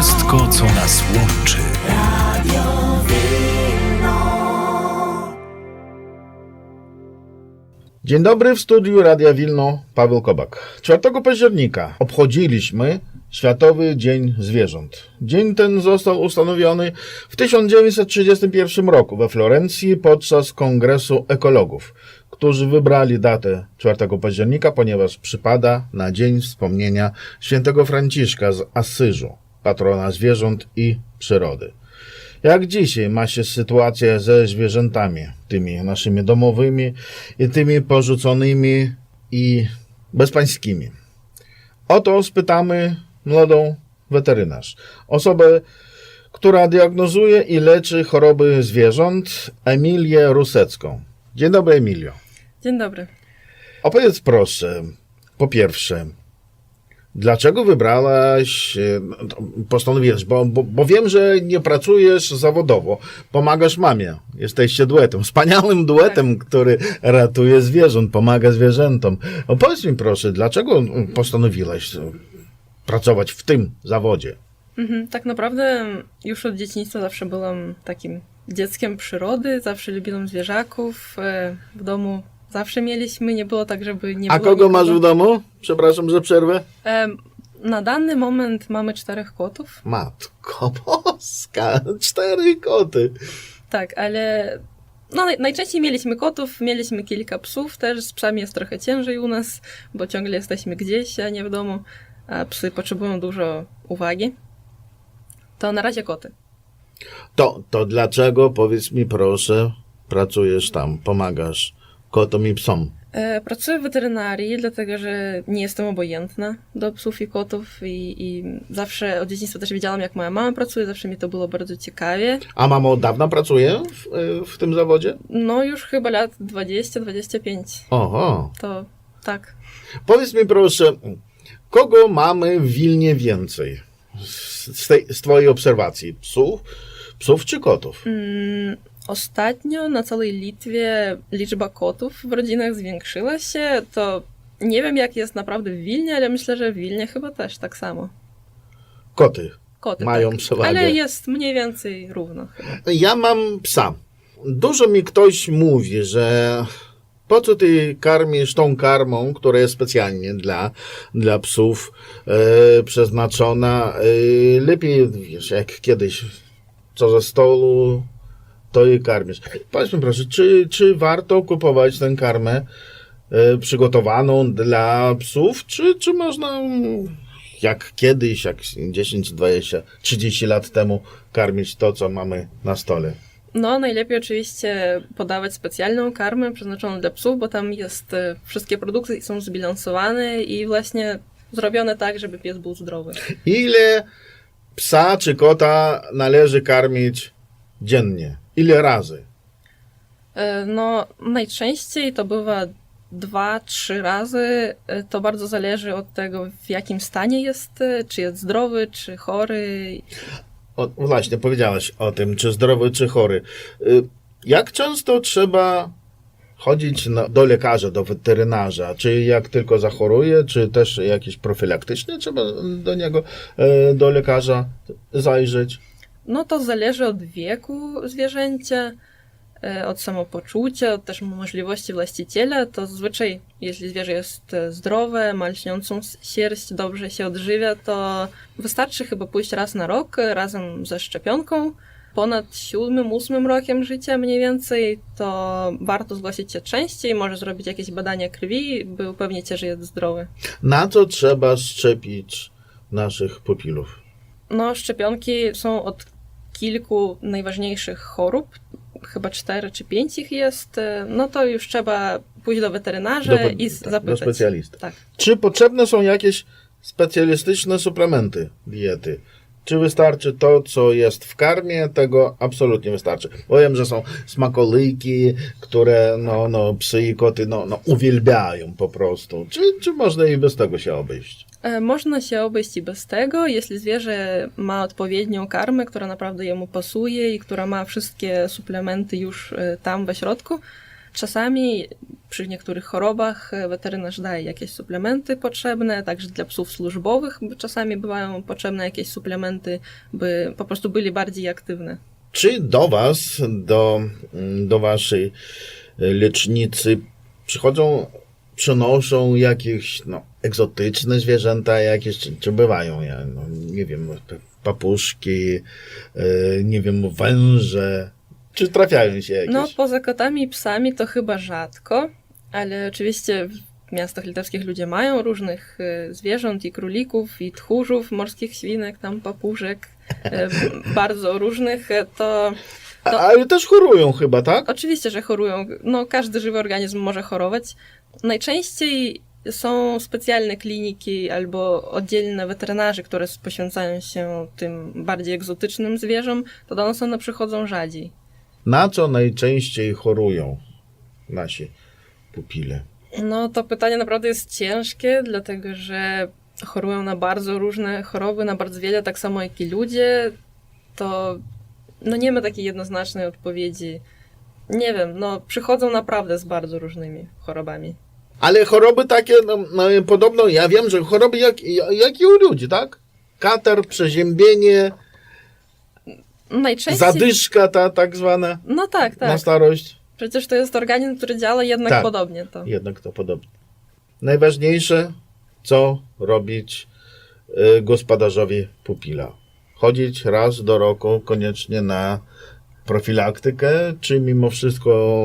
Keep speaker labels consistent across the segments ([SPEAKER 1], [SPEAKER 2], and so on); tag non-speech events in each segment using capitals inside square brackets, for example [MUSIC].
[SPEAKER 1] wszystko, co nas łączy.
[SPEAKER 2] Dzień dobry, w studiu Radia Wilno Paweł Kobak. 4 października obchodziliśmy Światowy Dzień Zwierząt. Dzień ten został ustanowiony w 1931 roku we Florencji podczas Kongresu Ekologów, którzy wybrali datę 4 października, ponieważ przypada na Dzień Wspomnienia świętego Franciszka z Asyżu, patrona zwierząt i przyrody. Jak dzisiaj ma się sytuacja ze zwierzętami, tymi naszymi domowymi i tymi porzuconymi i bezpańskimi? Oto spytamy młodą weterynarz, osobę, która diagnozuje i leczy choroby zwierząt, Emilię Rusecką. Dzień dobry, Emilio.
[SPEAKER 3] Dzień dobry.
[SPEAKER 2] Opowiedz proszę, po pierwsze, dlaczego wybrałaś, e, no, postanowiłeś, bo, bo, bo wiem, że nie pracujesz zawodowo, pomagasz mamie, jesteście duetem, wspaniałym duetem, który ratuje zwierząt, pomaga zwierzętom. Opowiedz mi proszę, dlaczego postanowiłaś e, pracować w tym zawodzie?
[SPEAKER 3] Mhm, tak naprawdę już od dzieciństwa zawsze byłam takim dzieckiem przyrody, zawsze lubiłam zwierzaków. e, W domu zawsze mieliśmy, nie było tak, żeby nie
[SPEAKER 2] A
[SPEAKER 3] było
[SPEAKER 2] kogo
[SPEAKER 3] nikogo.
[SPEAKER 2] masz w domu? Przepraszam, że przerwę.
[SPEAKER 3] Em, Na dany moment mamy czterech kotów,
[SPEAKER 2] Matko boska, [LAUGHS] cztery koty.
[SPEAKER 3] tak, ale no, naj- najczęściej mieliśmy kotów, mieliśmy kilka psów też, z psami jest trochę ciężej u nas, bo ciągle jesteśmy gdzieś, a nie w domu, a psy potrzebują dużo uwagi. To na razie koty.
[SPEAKER 2] To, to dlaczego, powiedz mi proszę, pracujesz tam, pomagasz kotom i psom?
[SPEAKER 3] E, Pracuję w weterynarii, dlatego że nie jestem obojętna do psów i kotów i, i zawsze od dzieciństwa też wiedziałam, jak moja mama pracuje, zawsze mi to było bardzo ciekawie.
[SPEAKER 2] A mama od dawna pracuje w, w tym zawodzie?
[SPEAKER 3] No już chyba lat 20-25,
[SPEAKER 2] Oho.
[SPEAKER 3] to tak.
[SPEAKER 2] Powiedz mi proszę, kogo mamy w Wilnie więcej? Z, z, tej, z twojej obserwacji, psów, psów czy kotów?
[SPEAKER 3] Mm, Ostatnio na całej Litwie liczba kotów w rodzinach zwiększyła się, to nie wiem jak jest naprawdę w Wilnie, ale myślę, że w Wilnie chyba też tak samo.
[SPEAKER 2] Koty.
[SPEAKER 3] Koty
[SPEAKER 2] Mają
[SPEAKER 3] tak.
[SPEAKER 2] przewagę.
[SPEAKER 3] Ale jest mniej więcej równo chyba.
[SPEAKER 2] Ja mam psa. Dużo mi ktoś mówi, że po co ty karmisz tą karmą, która jest specjalnie dla, dla psów e, przeznaczona. E, lepiej, wiesz, jak kiedyś, co ze stołu, to i karmisz. Powiedz mi proszę, czy, czy warto kupować tę karmę e, przygotowaną dla psów, czy, czy można mm, jak kiedyś, jak 10, 20, 30 lat temu karmić to, co mamy na stole?
[SPEAKER 3] No, najlepiej oczywiście podawać specjalną karmę przeznaczoną dla psów, bo tam jest e, wszystkie produkty są zbilansowane i właśnie zrobione tak, żeby pies był zdrowy.
[SPEAKER 2] Ile psa czy kota należy karmić dziennie? Ile razy?
[SPEAKER 3] E, No, najczęściej to bywa dwa, trzy razy. E, To bardzo zależy od tego, w jakim stanie jest, e, czy jest zdrowy, czy chory.
[SPEAKER 2] O, właśnie, powiedziałaś o tym, czy zdrowy, czy chory. Jak często trzeba chodzić na, do lekarza, do weterynarza? Czy jak tylko zachoruje, czy też jakieś profilaktycznie trzeba do niego, do lekarza zajrzeć?
[SPEAKER 3] No to zależy od wieku zwierzęcia, e, od samopoczucia, od też możliwości właściciela. To zazwyczaj, jeśli zwierzę jest e, zdrowe, ma lśniącą sierść, dobrze się odżywia, to wystarczy chyba pójść raz na rok e, razem ze szczepionką. Ponad siódmym, ósmym rokiem życia mniej więcej, to warto zgłosić się częściej, może zrobić jakieś badania krwi, by upewnić się, że jest zdrowy.
[SPEAKER 2] Na co trzeba szczepić naszych pupilów?
[SPEAKER 3] No, szczepionki są od kilku najważniejszych chorób, chyba cztery czy pięć ich jest, no to już trzeba pójść do weterynarza
[SPEAKER 2] Do-
[SPEAKER 3] i
[SPEAKER 2] tak, do
[SPEAKER 3] zapytać.
[SPEAKER 2] specjalisty.
[SPEAKER 3] Tak.
[SPEAKER 2] Czy potrzebne są jakieś specjalistyczne suplementy diety? Czy wystarczy to, co jest w karmie? Tego absolutnie wystarczy. Powiem, że są smakołyki, które no, no, psy i koty no, no, uwielbiają po prostu. Czy, czy można i bez tego się obejść?
[SPEAKER 3] E, Można się obejść i bez tego, jeśli zwierzę ma odpowiednią karmę, która naprawdę jemu pasuje i która ma wszystkie suplementy już e, tam we środku, Czasami przy niektórych chorobach e, weterynarz daje jakieś suplementy potrzebne, także dla psów służbowych bo czasami bywają potrzebne jakieś suplementy, by po prostu byli bardziej aktywne.
[SPEAKER 2] Czy do Was, do, do Waszej lecznicy przychodzą, przynoszą jakieś no, egzotyczne zwierzęta jakieś, czy, czy bywają, ja, no, nie wiem, papuszki, e, nie wiem, węże, czy trafiają się jakieś?
[SPEAKER 3] No, poza kotami i psami to chyba rzadko, ale oczywiście w miastach litewskich ludzie mają różnych e, zwierząt i królików, i tchórzów, morskich świnek, tam papużek, e, [LAUGHS] bardzo różnych, e, to
[SPEAKER 2] A, ale też chorują chyba, tak?
[SPEAKER 3] oczywiście, że chorują. No, każdy żywy organizm może chorować. Najczęściej są specjalne kliniki albo oddzielne weterynarzy, które poświęcają się tym bardziej egzotycznym zwierzom, to do nas one przychodzą rzadziej.
[SPEAKER 2] Na co najczęściej chorują nasi pupile?
[SPEAKER 3] No to pytanie naprawdę jest ciężkie, dlatego że chorują na bardzo różne choroby, na bardzo wiele, tak samo jak i ludzie. To no nie ma takiej jednoznacznej odpowiedzi. Nie wiem, no przychodzą naprawdę z bardzo różnymi chorobami.
[SPEAKER 2] Ale choroby takie, no, no podobno, ja wiem, że choroby jak, jak i u ludzi, tak? Katar, przeziębienie,
[SPEAKER 3] Najczęściej.
[SPEAKER 2] zadyszka ta tak zwana
[SPEAKER 3] No tak,
[SPEAKER 2] na
[SPEAKER 3] tak.
[SPEAKER 2] starość.
[SPEAKER 3] Przecież to jest organizm, który działa jednak
[SPEAKER 2] Tak.
[SPEAKER 3] podobnie. To.
[SPEAKER 2] Jednak to podobnie. Najważniejsze, co robić y, gospodarzowi pupila. Chodzić raz do roku koniecznie na profilaktykę, czy mimo wszystko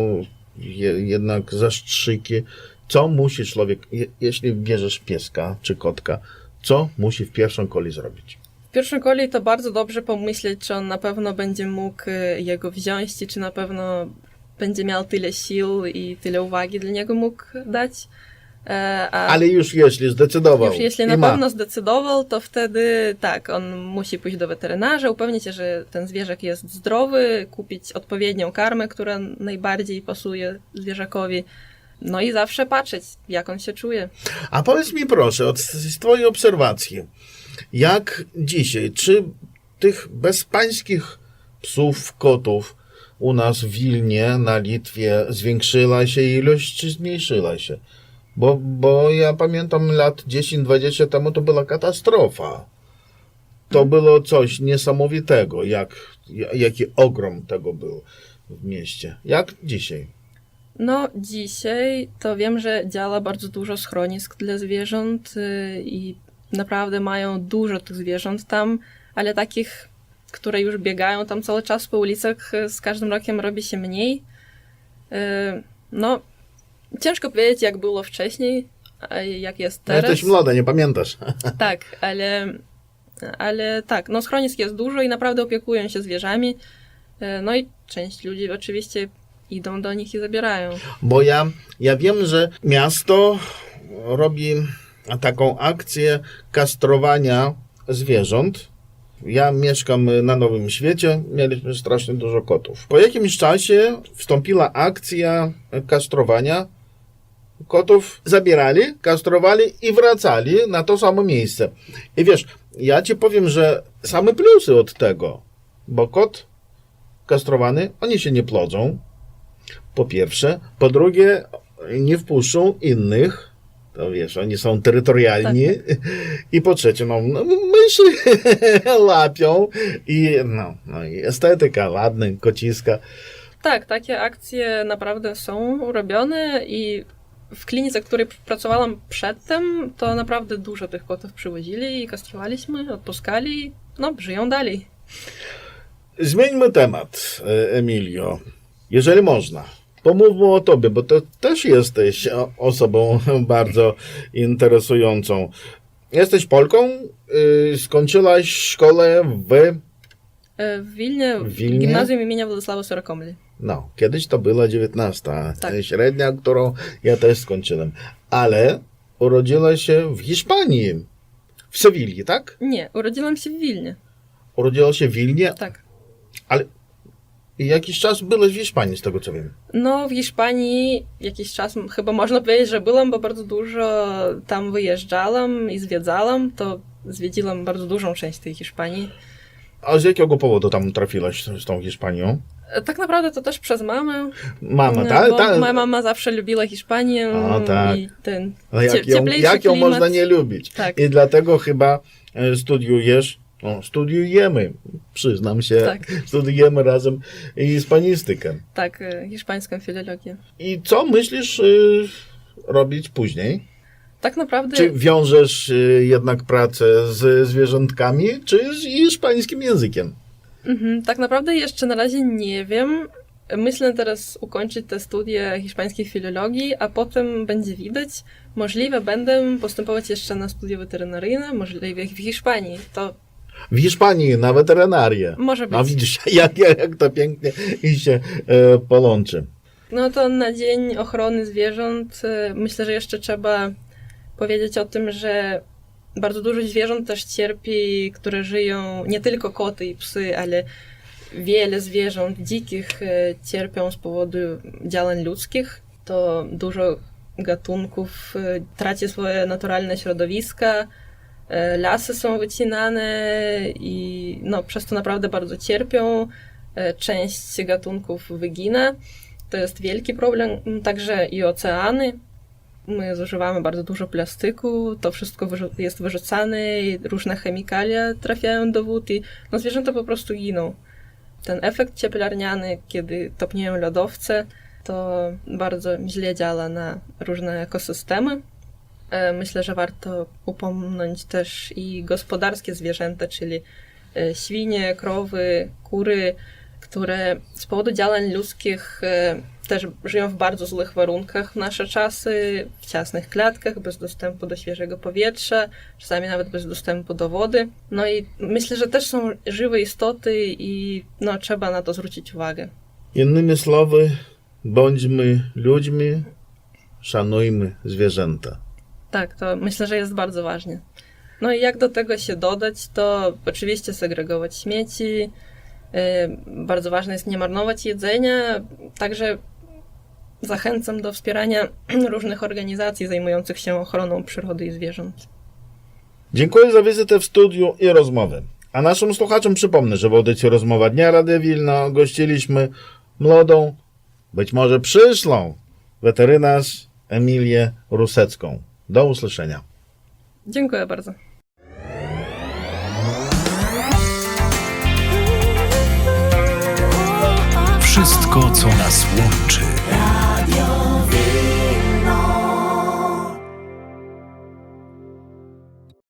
[SPEAKER 2] je, jednak zastrzyki. Co musi człowiek, je, jeśli bierzesz pieska czy kotka, co musi w pierwszym koli zrobić?
[SPEAKER 3] W pierwszym kolei to bardzo dobrze pomyśleć, czy on na pewno będzie mógł y, jego wziąć i czy na pewno będzie miał tyle sił i tyle uwagi dla niego mógł dać. E, A
[SPEAKER 2] Ale już jeśli zdecydował
[SPEAKER 3] już jeśli na
[SPEAKER 2] ma,
[SPEAKER 3] pewno zdecydował, to wtedy tak, on musi pójść do weterynarza, upewnić się, że ten zwierzak jest zdrowy, kupić odpowiednią karmę, która najbardziej pasuje zwierzakowi. No i zawsze patrzeć, jak on się czuje.
[SPEAKER 2] A powiedz mi proszę, od, z twojej obserwacji, jak dzisiaj, czy tych bezpańskich psów, kotów u nas w Wilnie, na Litwie zwiększyła się ilość, czy zmniejszyła się? Bo, bo ja pamiętam lat 10-20 temu to była katastrofa. To było coś niesamowitego, jak, jaki ogrom tego był w mieście. Jak dzisiaj?
[SPEAKER 3] No, dzisiaj to wiem, że działa bardzo dużo schronisk dla zwierząt y, i naprawdę mają dużo tych zwierząt tam, ale takich, które już biegają tam cały czas po ulicach, y, z każdym rokiem robi się mniej. Y, No, ciężko powiedzieć, jak było wcześniej, jak jest
[SPEAKER 2] No,
[SPEAKER 3] teraz.
[SPEAKER 2] Jesteś młoda, nie pamiętasz. [LAUGHS]
[SPEAKER 3] Tak, ale, ale tak, no schronisk jest dużo i naprawdę opiekują się zwierzami. E, No i część ludzi oczywiście idą do nich i zabierają.
[SPEAKER 2] Bo ja, ja wiem, że miasto robi taką akcję kastrowania zwierząt. Ja mieszkam na Nowym Świecie, mieliśmy strasznie dużo kotów. Po jakimś czasie wstąpiła akcja kastrowania. Kotów zabierali, kastrowali i wracali na to samo miejsce. I wiesz, ja ci powiem, że same plusy od tego, bo kot kastrowany, oni się nie plodzą, po pierwsze. Po drugie, nie wpuszczą innych. To wiesz, oni są terytorialni. I po trzecie, no, no myszy [LAUGHS] łapią. I no, no i estetyka, ładny, kociska.
[SPEAKER 3] Tak, takie akcje naprawdę są robione i w klinice, w której pracowałam przedtem, to naprawdę dużo tych kotów przywozili i kastrowaliśmy, odpuskali, no żyją dalej.
[SPEAKER 2] Zmieńmy temat, e, Emilio. Jeżeli można. Pomówmy o tobie, bo to też jesteś osobą [LAUGHS] bardzo interesującą. Jesteś Polką, y, skończyłaś szkołę w
[SPEAKER 3] E, W Wilnie,
[SPEAKER 2] w Wilnie?
[SPEAKER 3] gimnazjum imienia Władysława Sorokomli.
[SPEAKER 2] No, kiedyś to była 19
[SPEAKER 3] Tak.
[SPEAKER 2] średnia, którą ja też skończyłem. Ale urodziła się w Hiszpanii, w Sewilli, tak?
[SPEAKER 3] Nie, urodziłam się w Wilnie.
[SPEAKER 2] Urodziła się w Wilnie
[SPEAKER 3] Tak.
[SPEAKER 2] i jakiś czas byłeś w Hiszpanii, z tego co wiem.
[SPEAKER 3] No, w Hiszpanii jakiś czas chyba można powiedzieć, że byłam, bo bardzo dużo tam wyjeżdżałam i zwiedzałam, to zwiedziłam bardzo dużą część tej Hiszpanii.
[SPEAKER 2] A z jakiego powodu tam trafiłaś z tą Hiszpanią?
[SPEAKER 3] E, Tak naprawdę to też przez mamę.
[SPEAKER 2] Mama,
[SPEAKER 3] No,
[SPEAKER 2] tak? Ta,
[SPEAKER 3] Moja mama zawsze lubiła Hiszpanię
[SPEAKER 2] A, tak.
[SPEAKER 3] i ten
[SPEAKER 2] No jak, ją, jak ją można nie lubić?
[SPEAKER 3] Tak.
[SPEAKER 2] I dlatego chyba e, studiujesz, no, studiujemy, przyznam się,
[SPEAKER 3] Tak. [LAUGHS]
[SPEAKER 2] studiujemy razem hiszpanistykę.
[SPEAKER 3] Tak, e, hiszpańską filologię.
[SPEAKER 2] I co myślisz y, robić później?
[SPEAKER 3] Tak naprawdę
[SPEAKER 2] Czy wiążesz jednak pracę z zwierzątkami, czy z hiszpańskim językiem?
[SPEAKER 3] Mhm, tak naprawdę jeszcze na razie nie wiem. Myślę teraz ukończyć te studia hiszpańskiej filologii, a potem będzie widać. Możliwe będę postępować jeszcze na studia weterynaryjne, możliwe w Hiszpanii. To
[SPEAKER 2] W Hiszpanii na weterynarię.
[SPEAKER 3] może być.
[SPEAKER 2] No widzisz, [LAUGHS] jak, jak to pięknie i się e, połączy.
[SPEAKER 3] No to na Dzień Ochrony Zwierząt e, myślę, że jeszcze trzeba powiedzieć o tym, że bardzo dużo zwierząt też cierpi, które żyją, nie tylko koty i psy, ale wiele zwierząt dzikich e, cierpią z powodu działań ludzkich. To dużo gatunków e, traci swoje naturalne środowiska, e, lasy są wycinane i no, przez to naprawdę bardzo cierpią. Część gatunków wygina. To jest wielki problem, także i oceany. My zużywamy bardzo dużo plastyku, to wszystko jest wyrzucane, i różne chemikalia trafiają do wód i no, zwierzęta po prostu giną. Ten efekt cieplarniany, kiedy topnieją lodowce, to bardzo źle działa na różne ekosystemy. E, Myślę, że warto upomnieć też i gospodarskie zwierzęta, czyli e, świnie, krowy, kury, które z powodu działań ludzkich e, też żyją w bardzo złych warunkach w nasze czasy, w ciasnych klatkach, bez dostępu do świeżego powietrza, czasami nawet bez dostępu do wody. No i myślę, że też są żywe istoty i no, trzeba na to zwrócić uwagę.
[SPEAKER 2] Innymi słowy, bądźmy ludźmi, szanujmy zwierzęta.
[SPEAKER 3] Tak, to myślę, że jest bardzo ważne. No i jak do tego się dodać, to oczywiście segregować śmieci. Yy, Bardzo ważne jest nie marnować jedzenia. Także zachęcam do wspierania [CLEARS THROAT] różnych organizacji zajmujących się ochroną przyrody i zwierząt.
[SPEAKER 2] Dziękuję za wizytę w studiu i rozmowę. A naszym słuchaczom przypomnę, że w audycji Rozmowa Dnia Rady Wilno gościliśmy młodą, być może przyszłą, weterynarz Emilię Rusecką. Do usłyszenia.
[SPEAKER 3] Dziękuję bardzo.
[SPEAKER 1] Wszystko, co nas łączy.